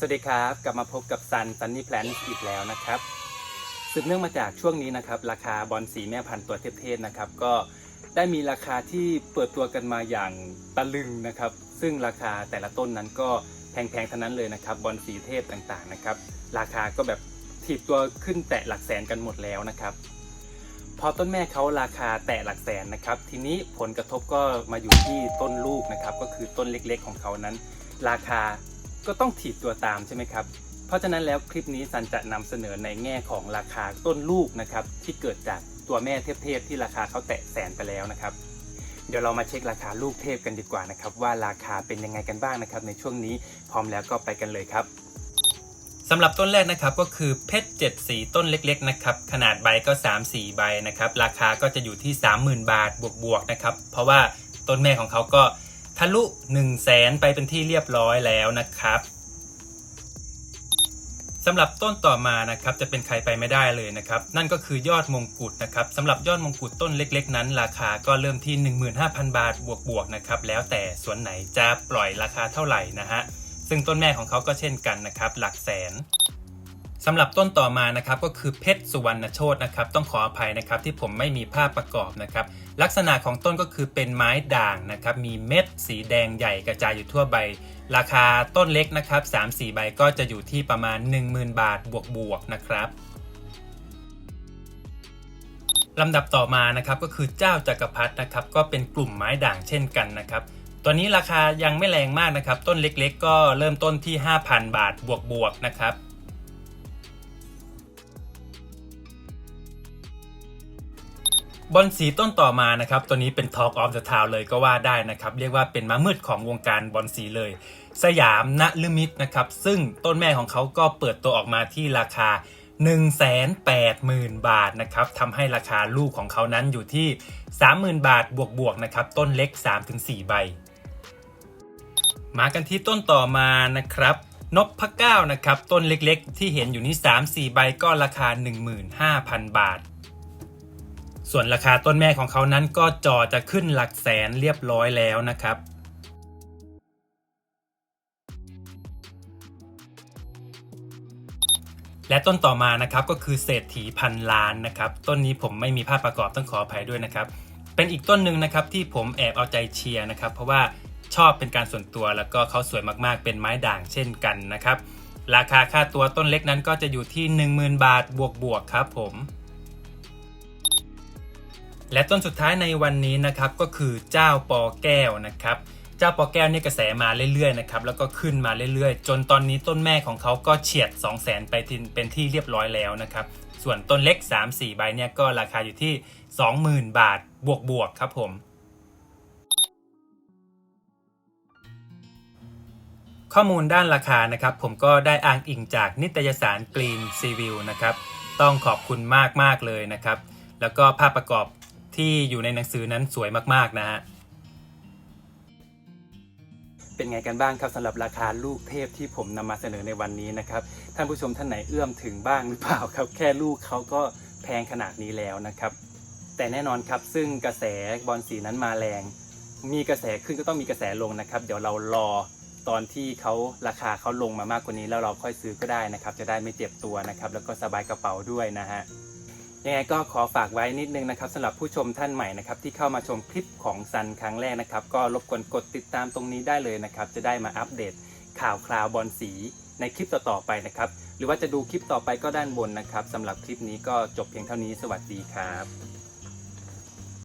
สวัสดีครับกลับมาพบกับซันซันนี่แพลนอีกแล้วนะครับสืบเนื่องมาจากช่วงนี้นะครับ ราคาบอลสีแม่พันธุ์ตัวเทพๆนะครับ ก็ได้มีราคาที่เปิดตัวกันมาอย่างตะลึงนะครับ ซึ่งราคาแต่ละต้นนั้นก็แพงๆทั้งนั้นเลยนะครับบอลสีเทพต่างๆนะครับ ราคาก็แบบถีบตัวขึ้นแตะหลักแสนกันหมดแล้วนะครับ พอต้นแม่เขาราคาแตะหลักแสนนะครับ ทีนี้ผลกระทบก็มาอยู่ที่ต้นลูกนะครับ ก็คือต้นเล็กๆของเขานั้น ราคา ก็ต้องถีบตัวตามใช่ไหมครับ เพราะฉะนั้นแล้วคลิปนี้ซันจะนำเสนอในแง่ของราคาต้นลูกนะครับที่เกิดจากตัวแม่เทพๆที่ราคาเขาแตะแสนไปแล้วนะครับ เดี๋ยวเรามาเช็คราคาลูกเทพกันดีกว่านะครับ ว่าราคาเป็นยังไงกันบ้างนะครับ ในช่วงนี้พร้อมแล้วก็ไปกันเลยครับสำหรับต้นแรกนะครับก็คือเพชรเจ็ดสีต้นเล็กๆนะครับขนาดใบก็ 3 4 ใบนะครับราคาก็จะอยู่ที่ 30,000 บาทบวกๆนะครับเพราะว่าต้นแม่ของเขาก็ ทะลุ1 0 0 0 0แสนไปเป็นที่เรียบร้อยแล้วนะครับสำหรับต้นต่อมานะครับจะเป็นใครไปไม่ได้เลยนะครับ นั่นก็คือยอดมงกุฎนะครับสำหรับยอดมงกุฎต้นเล็กๆ นั้น ราคาก็เริ่มที่ 15,000 บาทบวกๆนะครับแล้วแต่สวนไหนจะปล่อยราคาเท่าไหร่นะฮะซึ่งต้นแม่ของเขาก็เช่นกันนะครับหลักแสน สำหรับต้นต่อมานะครับก็คือเพชรสุวรรณโชตนะครับต้องขออภัยนะครับที่ผมไม่มีภาพประกอบนะครับลักษณะของต้นก็คือเป็นไม้ด่างนะครับมีเม็ดสีแดงใหญ่กระจายอยู่ทั่วใบ ราคาต้นเล็กนะครับ3-4 ใบก็จะอยู่ที่ประมาณ 10,000 บาทบวกๆนะครับลำดับต่อมานะครับก็คือเจ้าจักรพรรดินะครับก็เป็นกลุ่มไม้ด่างเช่นกันนะครับตัวนี้ราคายังไม่แรงมากนะครับต้นเล็กๆ ก็เริ่มต้นที่ 5,000 บาทบวกๆนะครับ บอลสีต้นต่อมานะครับ ตัวนี้เป็น Talk of the Town เลยก็ว่าได้นะครับ เรียกว่าเป็นม้ามืดของวงการบอลสีเลย สยามณลืมิตนะครับ ซึ่งต้นแม่ของเขาก็เปิดตัวออกมาที่ราคา 180,000 บาทนะครับทำให้ราคาลูกของเขานั้นอยู่ที่ 30,000 บาทบวกๆนะครับ ต้นเล็ก 3-4 ใบ มากันที่ต้นต่อมานะครับนพพะเก้านะครับ ต้นเล็กๆ ที่เห็นอยู่นี้ 3-4 ใบก็ราคา 15,000 บาท ส่วนราคาต้นแม่ของเขานั้นก็จอจะขึ้นหลักแสนเรียบร้อยแล้วนะครับและต้นต่อมานะครับก็คือเศรษฐีพันล้านนะครับต้นนี้ผมไม่มีภาพประกอบต้องขออภัยด้วยนะครับ เป็นอีกต้นหนึ่งนะครับที่ผมแอบเอาใจเชียร์นะครับ เพราะว่าชอบเป็นการส่วนตัวแล้วก็เขาสวยมากๆ เป็นไม้ด่างเช่นกันนะครับ ราคาค่าตัวต้นเล็กนั้นก็จะอยู่ที่ 10,000 บาทบวกๆครับผม และต้นสุดท้ายในวันนี้นะครับก็คือเจ้าปอแก้วนะครับ เจ้าปอแก้วเนี่ยกระแสมาเรื่อยๆนะครับแล้วก็ขึ้นมาเรื่อยๆ จนตอนนี้ต้นแม่ของเขาก็เฉียด 2 0 0 0 0 0ไปเป็นที่เรียบร้อยแล้วนะครับ ส่วนต้นเล็ก 3-4 ใบเนี่ยก็ราคาอยู่ที่ 20,000 บาทบวกๆครับผมข้อมูลด้านราคานะครับ ผมก็ได้อ้างอิงจากนิตยสาร Green s e v i e w นะครับ ต้องขอบคุณมากๆเลยนะครับ แล้วก็ภาพประกอบ ที่อยู่ในหนังสือนั้นสวยมากๆนะฮะเป็นไงกันบ้างครับสำหรับราคาลูกเทพที่ผมนำมาเสนอในวันนี้นะครับท่านผู้ชมท่านไหนเอื้อมถึงบ้างหรือเปล่าครับ แค่ลูกเขาก็แพงขนาดนี้แล้วนะครับ แต่แน่นอนครับซึ่งกระแสบอลสีนั้นมาแรง มีกระแสขึ้นก็ต้องมีกระแสลงนะครับ เดี๋ยวเรารอตอนที่เขาราคาเขาลงมามากกว่านี้แล้วเราค่อยซื้อก็ได้นะครับ จะได้ไม่เจ็บตัวนะครับ แล้วก็สบายกระเป๋าด้วยนะฮะ ยังไงก็ขอฝากไว้นิดนึงนะครับสำหรับผู้ชมท่านใหม่นะครับที่เข้ามาชมคลิปของซันครั้งแรกนะครับ ก็รบกวนกดติดตามตรงนี้ได้เลยนะครับ จะได้มาอัปเดตข่าวคราวบอลสีในคลิปต่อๆไปนะครับ หรือว่าจะดูคลิปต่อไปก็ด้านบนนะครับสำหรับคลิปนี้ก็จบเพียงเท่านี้สวัสดีครับ